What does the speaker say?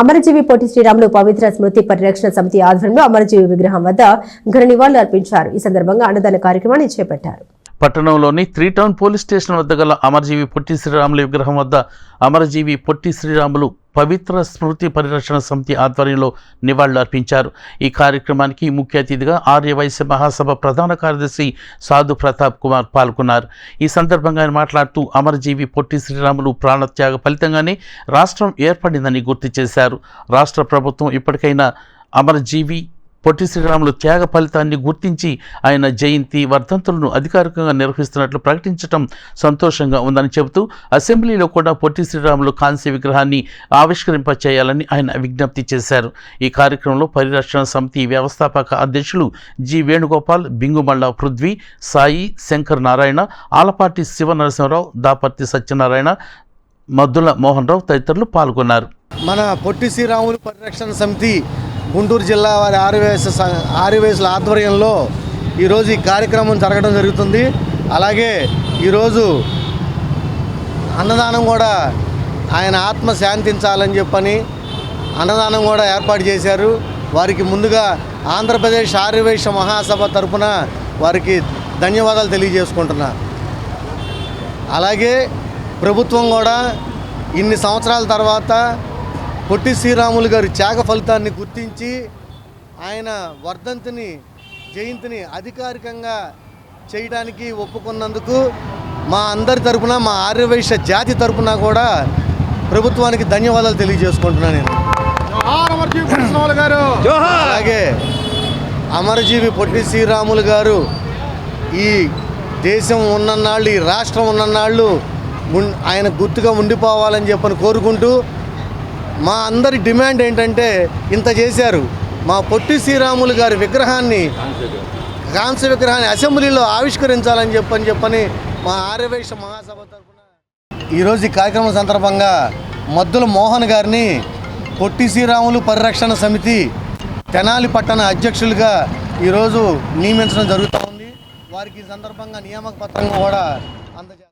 అమరజీవి పొట్టి శ్రీరాములు పవిత్ర స్మృతి పరిరక్షణ సమితి ఆధ్వర్యంలో అమరజీవి విగ్రహం వద్ద ఘన నివాళులు అర్పించారు. ఈ సందర్భంగా అన్నదాన కార్యక్రమాన్ని చేపట్టారు. పట్టణంలోని త్రీ టౌన్ పోలీస్ స్టేషన్ వద్ద గల అమరజీవి పొట్టి శ్రీరాములు విగ్రహం వద్ద అమరజీవి పొట్టి శ్రీరాములు పవిత్ర స్మృతి పరిరక్షణ సమితి ఆధ్వర్యంలో నివాళులు అర్పించారు ఈ కార్యక్రమానికి ముఖ్య అతిథిగా ఆర్యవైశ్య మహాసభ ప్రధాన కార్యదర్శి సాధు ప్రతాప్ కుమార్ పాల్గొన్నారు. ఈ సందర్భంగా ఆయన మాట్లాడుతూ అమరజీవి పొట్టి శ్రీరాములు ప్రాణత్యాగ ఫలితంగానే రాష్ట్రం ఏర్పడిందని గుర్తు చేశారు. రాష్ట్ర ప్రభుత్వం ఇప్పటికైనా అమరజీవి పొట్టి శ్రీరాములు త్యాగ ఫలితాన్ని గుర్తించి ఆయన జయంతి వర్ధంతులను అధికారికంగా నిర్వహిస్తున్నట్లు ప్రకటించడం సంతోషంగా ఉందని చెబుతూ అసెంబ్లీలో కూడా పొట్టి శ్రీరాములు కాంస్య విగ్రహాన్ని ఆవిష్కరింప చేయాలని ఆయన విజ్ఞప్తి చేశారు. ఈ కార్యక్రమంలో పరిరక్షణ సమితి వ్యవస్థాపక అధ్యక్షులు జి వేణుగోపాల్ బింగుమల్ల పృథ్వీ సాయి శంకర్ నారాయణ ఆలపాటి శివ నరసింహరావు దాపర్తి సత్యనారాయణ మద్దుల మోహన్ రావు తదితరులు పాల్గొన్నారు. మన పొట్టి శ్రీరాములు పరిరక్షణ సమితి గుంటూరు జిల్లా వారి ఆరువేస స- ఆరువేసుల ఆధ్వర్యంలో ఈరోజు ఈ కార్యక్రమం జరగడం జరుగుతుంది. అలాగే ఈరోజు అన్నదానం కూడా ఆయన ఆత్మ శాంతించాలని చెప్పని అన్నదానం కూడా ఏర్పాటు చేశారు. వారికి ముందుగా ఆంధ్రప్రదేశ్ ఆర్యవైశ్య మహాసభ తరఫున వారికి ధన్యవాదాలు తెలియజేసుకుంటున్నా. అలాగే ప్రభుత్వం కూడా ఇన్ని సంవత్సరాల తర్వాత పొట్టి శ్రీరాములు గారి త్యాగ ఫలితాన్ని గుర్తించి ఆయన వర్ధంతిని జయంతిని అధికారికంగా చేయడానికి ఒప్పుకున్నందుకు మా అందరి తరపున మా ఆర్యవైశ్య జాతి తరపున కూడా ప్రభుత్వానికి ధన్యవాదాలు తెలియజేసుకుంటున్నాను నేను. అలాగే అమరజీవి పొట్టి శ్రీరాములు గారు ఈ దేశం ఉన్ననాళ్ళు ఈ రాష్ట్రం ఉన్ననాళ్ళు ఆయన గుర్తుగా ఉండిపోవాలని చెప్పని కోరుకుంటూ మా అందరి డిమాండ్ ఏంటంటే ఇంత చేశారు. మా పొట్టి శ్రీరాములు గారి విగ్రహాన్ని కాంస విగ్రహాన్ని అసెంబ్లీలో ఆవిష్కరించాలని చెప్పని చెప్పని మా ఆర్యవైశ్య మహాసభ తరఫున ఈరోజు ఈ కార్యక్రమం సందర్భంగా మద్దుల మోహన్ గారిని పొట్టి శ్రీరాములు పరిరక్షణ సమితి తెనాలి పట్టణ అధ్యక్షులుగా ఈరోజు నియమించడం జరుగుతూ ఉంది. వారికి ఈ సందర్భంగా నియామక పత్రం కూడా అందజే